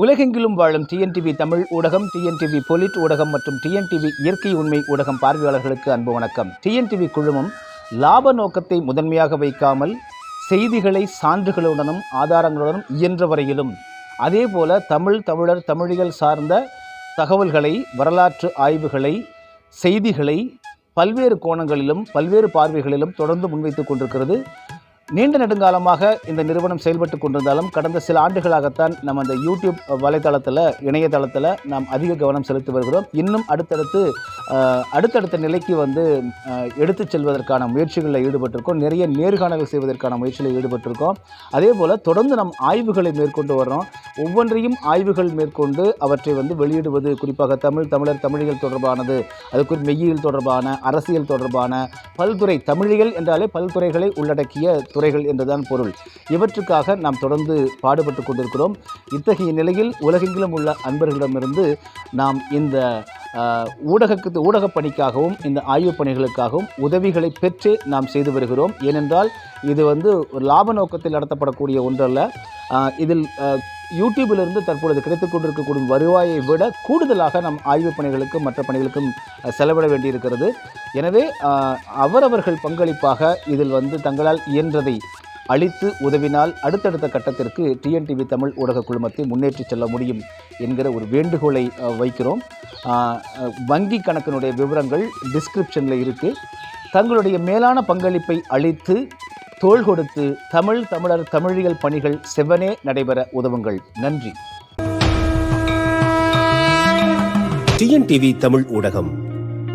உலகெங்கிலும் வாழும் டிஎன்டிவி தமிழ் ஊடகம் டிஎன்டிவி பொலிட் ஊடகம் மற்றும் டிஎன்டிவி இயற்கை உண்மை ஊடகம் பார்வையாளர்களுக்கு அன்பு வணக்கம். டிஎன்டிவி குழுமம் லாப நோக்கத்தை முதன்மையாக வைக்காமல் செய்திகளை சான்றுகளுடனும் ஆதாரங்களுடனும் இயன்ற வரையிலும் அதேபோல தமிழ் தமிழர் தமிழிகள் சார்ந்த தகவல்களை வரலாற்று ஆய்வுகளை செய்திகளை பல்வேறு கோணங்களிலும் பல்வேறு பார்வைகளிலும் தொடர்ந்து முன்வைத்துக் கொண்டிருக்கிறது. நீண்ட நெடுங்காலமாக இந்த நிறுவனம் செயல்பட்டு கொண்டிருந்தாலும் கடந்த சில ஆண்டுகளாகத்தான் நம்ம அந்த யூடியூப் வலைதளத்தில் இணையதளத்தில் நாம் அதிக கவனம் செலுத்தி வருகிறோம். இன்னும் அடுத்தடுத்து அடுத்தடுத்த நிலைக்கு வந்து எடுத்துச் செல்வதற்கான முயற்சிகளில் ஈடுபட்டிருக்கோம். நிறைய நேர்காணல்கள் செய்வதற்கான முயற்சியில் ஈடுபட்டிருக்கோம். அதே போல் தொடர்ந்து நம் ஆய்வுகளை மேற்கொண்டு வர்றோம். ஒவ்வொன்றையும் ஆய்வுகள் மேற்கொண்டு அவற்றை வந்து வெளியிடுவது குறிப்பாக தமிழ் தமிழர் தமிழியல் தொடர்பானது அதுக்கு மெய்யியல் தொடர்பான அரசியல் தொடர்பான பல்துறை தமிழியல் என்றாலே பல்துறைகளை உள்ளடக்கிய துறைகள் என்றுதான் பொருள். இவற்றுக்காக நாம் தொடர்ந்து பாடுபட்டு கொண்டிருக்கிறோம். இத்தகைய நிலையில் உலகெங்கிலும் உள்ள அன்பர்களிடமிருந்து நாம் இந்த ஊடகக்கு ஊடகப் பணிக்காகவும் இந்த ஆய்வுப் பணிகளுக்காகவும் உதவிகளை பெற்று நாம் செய்து வருகிறோம். ஏனென்றால் இது வந்து ஒரு லாப நோக்கத்தில் நடத்தப்படக்கூடிய ஒன்றல்ல. இதில் யூடியூபிலிருந்து தற்பொழுது கிடைத்துக் கொண்டிருக்கக்கூடிய வருவாயை விட கூடுதலாக நம் ஆய்வுப் பணிகளுக்கும் மற்ற பணிகளுக்கும் செலவிட வேண்டியிருக்கிறது. எனவே அவரவர்கள் பங்களிப்பாக இதில் வந்து தங்களால் இயன்றதை அளித்து உதவினால் அடுத்தடுத்த கட்டத்திற்கு டிஎன்டிவி தமிழ் ஊடக குழுமத்தை முன்னேற்றி செல்ல முடியும் என்கிற ஒரு வேண்டுகோளை வைக்கிறோம். வங்கி கணக்கினுடைய விவரங்கள் டிஸ்கிரிப்ஷனில் இருக்குது தங்களுடைய மேலான பங்களிப்பை அளித்து தோள் கொடுத்து தமிழ் தமிழர் தமிழியல் பணிகள் செவ்வனே நடைபெற உதவுங்கள். நன்றி. டிஎன்டிவி தமிழ் ஊடகம்.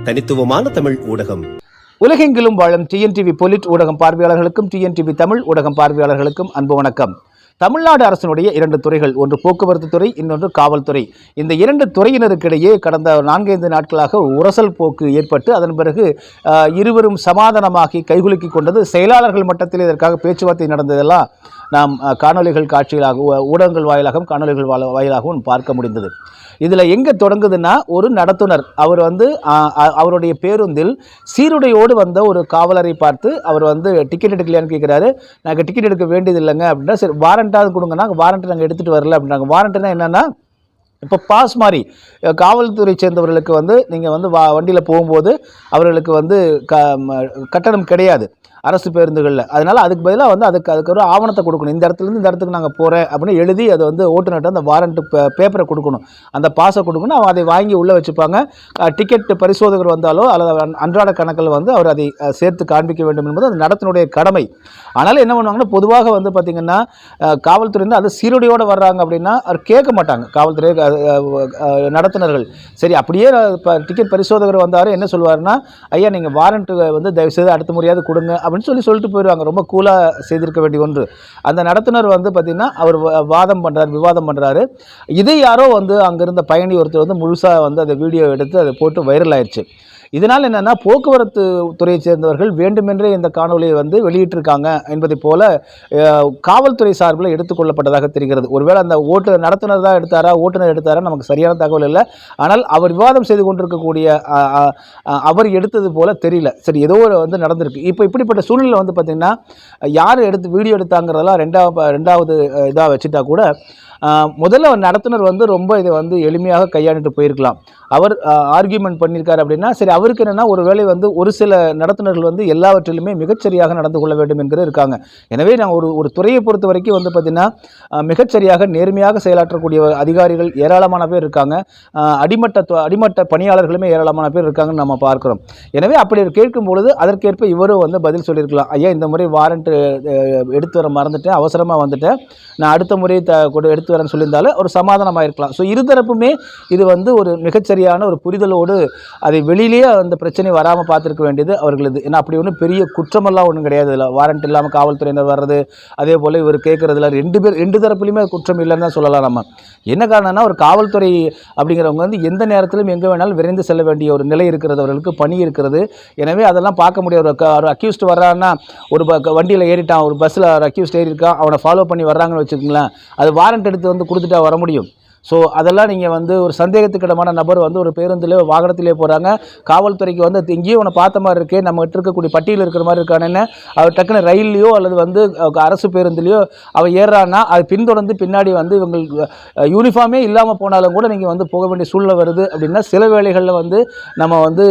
தனித்துவமான தமிழ் ஊடகம். உலகெங்கிலும் வாழும் டிஎன்டிவி பொலிட் ஊடகம் பார்வையாளர்களுக்கும் டிஎன்டிவி தமிழ் ஊடகம் பார்வையாளர்களுக்கும் அன்பு வணக்கம். தமிழ்நாடு அரசினுடைய இரண்டு துறைகள் ஒன்று போக்குவரத்து துறை இன்னொன்று காவல்துறை. இந்த இரண்டு துறையினருக்கிடையே கடந்த நான்கைந்து நாட்களாக உரசல் போக்கு ஏற்பட்டு அதன் பிறகு இருவரும் சமாதானமாகி கைகுலுக்கி கொண்டது. செயலாளர்கள் மட்டத்தில் இதற்காக பேச்சுவார்த்தை நடந்ததெல்லாம் நாம் காணொலிகள் காணொளிகள் காட்சிகளாக ஊடகங்கள் வாயிலாகவும் காணொளிகள் வாயிலாகவும் பார்க்க முடிந்தது. இதில் எங்கே தொடங்குதுன்னா ஒரு நடத்துனர். அவர் வந்து அவருடைய பேருந்தில் சீருடையோடு வந்த ஒரு காவலரை பார்த்து அவர் வந்து டிக்கெட் எடுக்கலையான்னு கேட்குறாரு நாங்கள் டிக்கெட் எடுக்க வேண்டியது இல்லைங்க அப்படின்னா சரி வாரண்ட்டாவது கொடுங்கன்னா வாரண்ட் நாங்கள் எடுத்துகிட்டு வரல அப்படின்றாங்க வாரண்ட்னா என்னென்னா இப்போ பாஸ் மாதிரி காவல்துறை சேர்ந்தவர்களுக்கு வந்து நீங்கள் வந்து வா வண்டியில் போகும்போது அவர்களுக்கு வந்து க ம- கட்டணம் கிடையாது. அரசு பேருந்துகளில். அதனால் அதுக்கு பதிலாக வந்து அதுக்கு அதுக்கு ஒரு ஆவணத்தை கொடுக்கணும். இந்த இடத்துலேருந்து இந்த இடத்துக்கு நாங்கள் போகிறேன் அப்படின்னு எழுதி அதை வந்து ஓட்டுநர்கிட்ட அந்த வாரண்ட் பேப்பரை கொடுக்கணும். அந்த பாஸை கொடுக்கணும் அவன் அதை வாங்கி உள்ளே வச்சுப்பாங்க. டிக்கெட் பரிசோதகர் வந்தாலோ அல்லது அன்றாட கணக்கில் வந்து அவர் அதை சேர்த்து காண்பிக்க வேண்டும் என்பது அந்த நடத்தினுடைய கடமை. அதனால் என்ன பண்ணுவாங்கன்னா பொதுவாக வந்து பார்த்திங்கன்னா காவல்துறை அது சீருடையோடு வர்றாங்க அப்படின்னா அவர் கேட்க மாட்டாங்க. காவல்துறை நடத்தினர்கள் நடத்துனர்கள். சரி அப்படியே இப்போ டிக்கெட் பரிசோதகர் வந்தார் என்ன சொல்லுவாருன்னா ஐயா நீங்கள் வாரண்ட்டு வந்து தயவுசெய்து அடுத்த முறையாவது கொடுங்க அப்படின்னு சொல்லி சொல்லிட்டு போயிடுவாங்க ரொம்ப கூலாக செய்திருக்க வேண்டிய ஒன்று. அந்த நடத்துனர் வந்து பார்த்திங்கன்னா அவர் வ- வாதம் பண்ணுறாரு விவாதம் பண்ணுறாரு இதை யாரோ வந்து அங்கிருந்த பயணி ஒருத்தர் வந்து முழுசாக வந்து அந்த வீடியோ எடுத்து அதை போட்டு வைரல் ஆயிடுச்சு இதனால் என்னென்னா போக்குவரத்து துறையை சேர்ந்தவர்கள் வேண்டுமென்றே இந்த காணொலியை வந்து வெளியிட்டிருக்காங்க என்பதை போல காவல்துறை சார்பில் எடுத்துக்கொள்ளப்பட்டதாக தெரிகிறது. ஒருவேளை அந்த ஓட்டு நடத்துனர் தான் எடுத்தாரா ஓட்டுநர் எடுத்தாரா நமக்கு சரியான தகவல் இல்லை. ஆனால் அவர் விவாதம் செய்து கொண்டிருக்கக்கூடிய அவர் எடுத்தது போல தெரியல. சரி ஏதோ ஒரு வந்து நடந்திருக்கு. இப்போ இப்படிப்பட்ட சூழ்நிலை வந்து பார்த்திங்கன்னா யார் எடுத்து வீடியோ எடுத்தாங்கிறதெல்லாம் ரெண்டாவது ரெண்டாவது இதாக வச்சுட்டா கூட முதல்ல நடத்துனர் வந்து ரொம்ப இதை வந்து எளிமையாக கையாண்டுட்டு போயிருக்கலாம். அவர் ஆர்கியூமெண்ட் பண்ணியிருக்காரு அப்படின்னா சரி அவருக்கு என்னென்னா ஒரு வேலை வந்து ஒரு சில நடத்துனர்கள் வந்து எல்லாவற்றிலுமே மிகச்சரியாக நடந்து கொள்ள வேண்டும் என்கிற இருக்காங்க. எனவே நாங்கள் ஒரு ஒரு துறையை பொறுத்த வரைக்கும் வந்து பார்த்திங்கன்னா மிகச்சரியாக நேர்மையாக செயலாற்றக்கூடிய அதிகாரிகள் ஏராளமான பேர் இருக்காங்க. அடிமட்ட அடிமட்ட பணியாளர்களுமே ஏராளமான பேர் இருக்காங்கன்னு நம்ம பார்க்குறோம். எனவே அப்படி கேட்கும் பொழுது அதற்கேற்ப இவரும் வந்து பதில் சொல்லியிருக்கலாம். ஐயா இந்த முறை வாரண்ட் எடுத்து வர மறந்துட்டேன் அவசரமாக வந்துட்டேன். நான் அடுத்த முறை த எடுத்து வரேன்னு சொல்லியிருந்தாலும் ஒரு சமாதானமாக இருக்கலாம் ஸோ இருதரப்புமே இது வந்து ஒரு சரியான ஒரு புரிதலோடு அதை வெளியிலேயே அந்த பிரச்சனை வராமல் பார்த்துருக்க வேண்டியது அவர்களது. ஏன்னா அப்படி ஒன்றும் பெரிய குற்றமெல்லாம் ஒன்றும் கிடையாது. இல்லை வாரண்ட் இல்லாமல் காவல்துறையினர் வர்றது அதே போல் இவர் கேட்குறதுல ரெண்டு பேர் ரெண்டு தரப்புலையுமே குற்றம் இல்லைன்னு தான் சொல்லலாம் நம்ம. என்ன காரணம்னா ஒரு காவல்துறை அப்படிங்கிறவங்க வந்து எந்த நேரத்திலும் எங்கே வேணாலும் விரைந்து செல்ல வேண்டிய ஒரு நிலை இருக்கிறது அவர்களுக்கு பணி இருக்கிறது. எனவே அதெல்லாம் பார்க்க முடியாது. ஒரு ஒரு அக்யூஸ்ட் வர்றான்னா ஒரு வண்டியில் ஏறிட்டான் ஒரு பஸ்ஸில் ஒரு அக்யூஸ்ட் ஏறி இருக்கான் அவனை ஃபாலோ பண்ணி வர்றாங்கன்னு வச்சுக்கோங்களேன் அது வாரண்ட் எடுத்து வந்து கொடுத்துட்டா வர முடியும். ஸோ அதெல்லாம் நீங்கள் வந்து ஒரு சந்தேகத்துக்கிடமான நபர் வந்து ஒரு பேருந்திலே வாகனத்திலே போகிறாங்க காவல்துறைக்கு வந்து அது எங்கேயோ உன்னை பார்த்த மாதிரி இருக்கே நம்ம இருக்கக்கூடிய பட்டியல் இருக்கிற மாதிரி இருக்கானேன்னு அவர் டக்குன்னு ரயில்லையோ அல்லது வந்து அரசு பேருந்துலையோ அவன் ஏறுறான்னா அது பின்தொடர்ந்து பின்னாடி வந்து இவங்களுக்கு யூனிஃபார்மே இல்லாமல் போனாலும் கூட நீங்கள் வந்து போக வேண்டிய சூழ்நிலை வருது அப்படின்னா சில வேளைகளில் வந்து நம்ம வந்து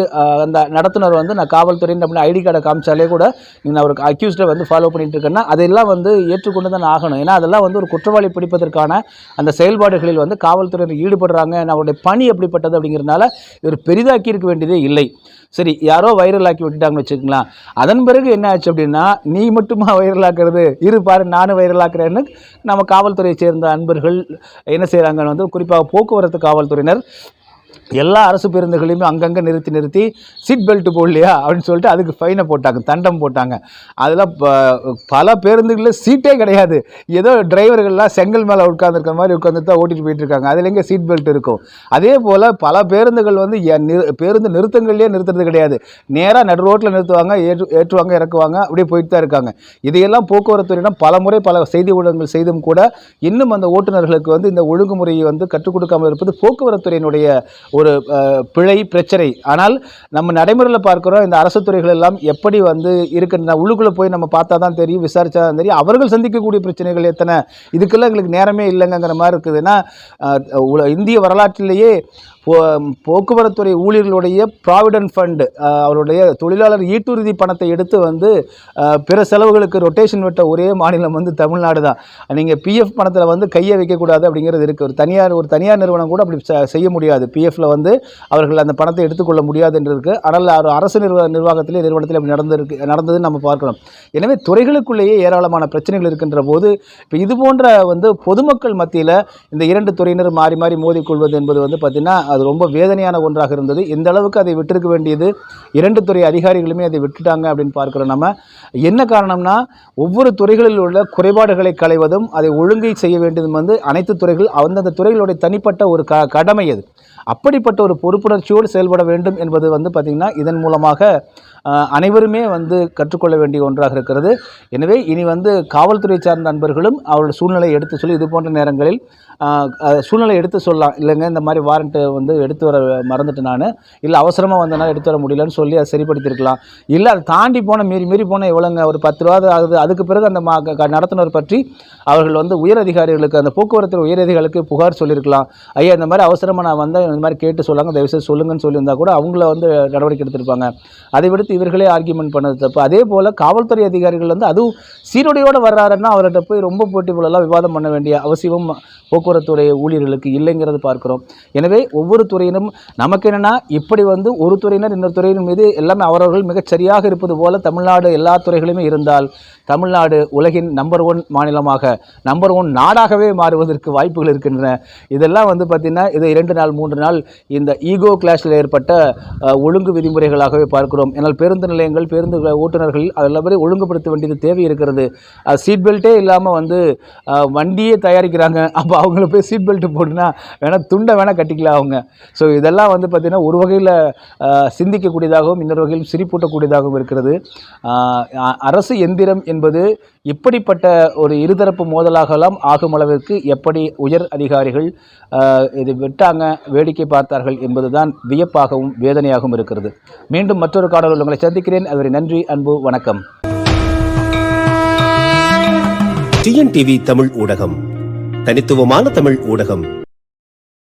அந்த நடத்துனர் வந்து நான் காவல்துறைன்னு அப்படின்னு ஐடி கார்டை காமிச்சாலே கூட நான் ஒரு அக்யூஸ்டை வந்து ஃபாலோ பண்ணிட்டு இருக்கேன்னா அதெல்லாம் வந்து ஏற்றுக்கொண்டு தான் ஆகணும். ஏன்னா அதெல்லாம் வந்து ஒரு குற்றவாளி பிடிப்பதற்கான அந்த செயல்பாடுகளில் வந்து காவல்துறையினர் ஈடுபடுறாங்க அவருடைய பணி எப்படிப்பட்டது அப்படிங்கிறதுனால இவர் பெரிதாக்கி இருக்க வேண்டியதே இல்லை. சரி யாரோ வைரல் ஆக்கி விட்டுட்டாங்கன்னு வச்சுக்கலாம் அதன் பிறகு என்ன ஆச்சு அப்படின்னா நீ மட்டுமா வைரல் ஆக்குறது? இரு பாரு நானும் வைரல் ஆக்குறேன்னு நம்ம காவல்துறையை சேர்ந்த அன்பர்கள் என்ன செய்கிறாங்கன்னு வந்து குறிப்பாக போக்குவரத்து காவல்துறையினர் எல்லா அரசு பேருந்துகளையுமே அங்கங்கே நிறுத்தி நிறுத்தி சீட் பெல்ட் போடலையா அப்படின்னு சொல்லிட்டு அதுக்கு ஃபைனை போட்டாங்க தண்டம் போட்டாங்க. அதெல்லாம் ப- பல பேருந்துகளில் சீட்டே கிடையாது. ஏதோ டிரைவர்கள்லாம் செங்கல் மேலே உட்காந்துருக்க மாதிரி உட்காந்து தான் ஓட்டிட்டு போயிட்டுருக்காங்க அதில் எங்கே சீட் பெல்ட் இருக்கும். அதே போல் பல பேருந்துகள் வந்து நிறு- பேருந்து நிறுத்தங்கள்லேயே நிறுத்துறது கிடையாது. நேராக நடு ரோட்டில் நிறுத்துவாங்க ஏற்று ஏற்றுவாங்க இறக்குவாங்க அப்படியே போயிட்டு தான் இருக்காங்க. இதையெல்லாம் போக்குவரத்துறையிடம் பல முறை பல செய்தி ஊடகங்கள் செய்தும் கூட இன்னும் அந்த ஓட்டுநர்களுக்கு வந்து இந்த ஒழுங்குமுறையை வந்து கற்றுக் கொடுக்காமல் இருப்பது போக்குவரத்துறையினுடைய ஒரு பிழை பிரச்சனை. ஆனால் நம்ம நடைமுறையில் பார்க்குறோம் இந்த அரசு துறைகள் எல்லாம் எப்படி வந்து இருக்குன்னா. உள்ளுக்குள்ளே போய் நம்ம பார்த்தா தான் தெரியும் விசாரிச்சா தான் தெரியும். அவர்கள் சந்திக்கக்கூடிய பிரச்சனைகள் எத்தனை? இதுக்கெல்லாம் எங்களுக்கு நேரமே இல்லைங்கிற மாதிரி இருக்குதுன்னா உல- இந்திய வரலாற்றிலேயே போ போக்குவரத்துறை ஊழியர்களுடைய ப்ராவிடன்ட் ஃபண்டு அவருடைய தொழிலாளர் ஈட்டுறுதி பணத்தை எடுத்து வந்து பிற செலவுகளுக்கு ரொட்டேஷன் விட்ட ஒரே மாநிலம் வந்து தமிழ்நாடு தான். நீங்கள் பிஎஃப் பணத்தில் வந்து கையை வைக்கக்கூடாது அப்படிங்கிறது இருக்குது ஒரு தனியார் ஒரு தனியார் நிறுவனம் கூட அப்படி செ- செய்ய முடியாது. பிஎஃப்பில் வந்து அவர்கள் அந்த பணத்தை எடுத்துக்கொள்ள முடியாது என்று இருக்குது ஆனால் ஒரு அரசு நிர்வாக நிர்வாகத்திலே நிறுவனத்தில் அப்படி நடந்திருக்கு நடந்ததுன்னு நம்ம பார்க்கணும் எனவே துறைகளுக்குள்ளேயே ஏராளமான பிரச்சனைகள் இருக்கின்ற போது இப்போ இது போன்ற வந்து பொதுமக்கள் மத்தியில் இந்த இரண்டு துறையினர் மாறி மாறி மோதிக்கொள்வது என்பது வந்து பார்த்திங்கன்னா அது ரொம்ப வேதனையான ஒன்றாக இருந்தது. எந்த அளவுக்கு அதை விட்டிருக்க வேண்டியது இரண்டு துறை அதிகாரிகளுமே அதை விட்டுட்டாங்க அப்படின்னு பார்க்குறோம் நம்ம. என்ன காரணம்னா ஒவ்வொரு துறைகளில் உள்ள குறைபாடுகளை களைவதும் அதை ஒழுங்கை செய்ய வேண்டியதும் வந்து அனைத்து துறைகள் அந்தந்த துறைகளுடைய தனிப்பட்ட ஒரு க கடமை அது. அப்படிப்பட்ட ஒரு பொறுப்புணர்ச்சியோடு செயல்பட வேண்டும் என்பது வந்து பார்த்திங்கன்னா இதன் மூலமாக அனைவருமே வந்து கற்றுக்கொள்ள வேண்டிய ஒன்றாக இருக்கிறது. எனவே இனி வந்து காவல்துறை சார்ந்த நண்பர்களும் அவரோட சூழ்நிலையை எடுத்து சொல்லி இது போன்ற நேரங்களில் சூழ்நிலை எடுத்து சொல்லலாம். இல்லைங்க இந்த மாதிரி வாரண்ட்டு வந்து எடுத்து வர மறந்துட்டு நான். இல்லை அவசரமாக வந்தனால எடுத்து வர முடியலன்னு சொல்லி அதை சரிப்படுத்தியிருக்கலாம். இல்லை அதை தாண்டி போன மீறி மீறி போன எவ்வளோங்க ஒரு பத்து ரூபா ஆகுது. அதுக்கு பிறகு அந்த மா க- நடத்துனர் பற்றி அவர்கள் வந்து உயர் அதிகாரிகளுக்கு அந்த போக்குவரத்து உயர் அதிகாரிகளுக்கு புகார் சொல்லியிருக்கலாம். ஐயா இந்த மாதிரி அவசரமாக நான் வந்தேன் இந்த மாதிரி கேட்டு சொல்லாங்க தயவுசெய்து சொல்லுங்கன்னு சொல்லியிருந்தா கூட அவங்கள வந்து நடவடிக்கை எடுத்திருப்பாங்க. அதை விடுத்து இவர்களே ஆர்கியூமெண்ட் பண்ணது தப்பு. அதே போல் காவல்துறை அதிகாரிகள் வந்து அதுவும் சீருடையோடு வர்றாருன்னா அவர்கிட்ட போய் ரொம்ப போட்டி போலலாம் விவாதம் பண்ண வேண்டிய அவசியம் போக்குவரத்துறை ஊழியர்களுக்கு இல்லைங்கிறது பார்க்கிறோம். எனவே ஒவ்வொரு துறையினும் நமக்கு என்னென்னா இப்படி வந்து ஒரு துறையினர் இன்னொரு துறையின் மீது எல்லாமே அவரவர்கள் மிகச் சரியாக இருப்பது போல தமிழ்நாடு எல்லா துறைகளுமே இருந்தால் தமிழ்நாடு உலகின் நம்பர் ஒன் மாநிலமாக நம்பர் ஒன் நாடாகவே மாறுவதற்கு வாய்ப்புகள் இருக்கின்றன. இதெல்லாம் வந்து பார்த்திங்கன்னா இது இரண்டு நாள் மூன்று நாள் இந்த ஈகோ கிளாஷில் ஏற்பட்ட ஒழுங்கு விதிமுறைகளாகவே பார்க்கிறோம். ஏன்னால் பேருந்து நிலையங்கள் பேருந்து ஓட்டுநர்கள் அதெல்லாம் ஒழுங்குபடுத்த வேண்டியது தேவை இருக்கிறது. சீட் பெல்ட்டே இல்லாமல் வந்து வண்டியே தயாரிக்கிறாங்க. அப்போ அவங்கள போய் சீட் பெல்ட் போட்டுனா வேணால் துண்டை வேணால் கட்டிக்கலாம் அவங்க. ஸோ இதெல்லாம் வந்து பார்த்திங்கன்னா ஒரு வகையில் சிந்திக்கக்கூடியதாகவும் இன்னொரு வகையில் சிரிப்பூட்டக்கூடியதாகவும் இருக்கிறது. அரசு எந்திரம் என்பது இப்படிப்பட்ட ஒரு இருதரப்பு மோதலாகலாம் ஆகும் அளவிற்கு எப்படி உயர் அதிகாரிகள் இது விட்டாங்க வேடிக்கை பார்த்தார்கள் என்பதுதான் வியப்பாகவும் வேதனையாகவும் இருக்கிறது. மீண்டும் மற்றொரு காணொலியில் உங்களை சந்திக்கிறேன். அதுவரை நன்றி அன்பு வணக்கம். டிஎன்டிவி தமிழ் ஊடகம். தனித்துவமான தமிழ் ஊடகம்.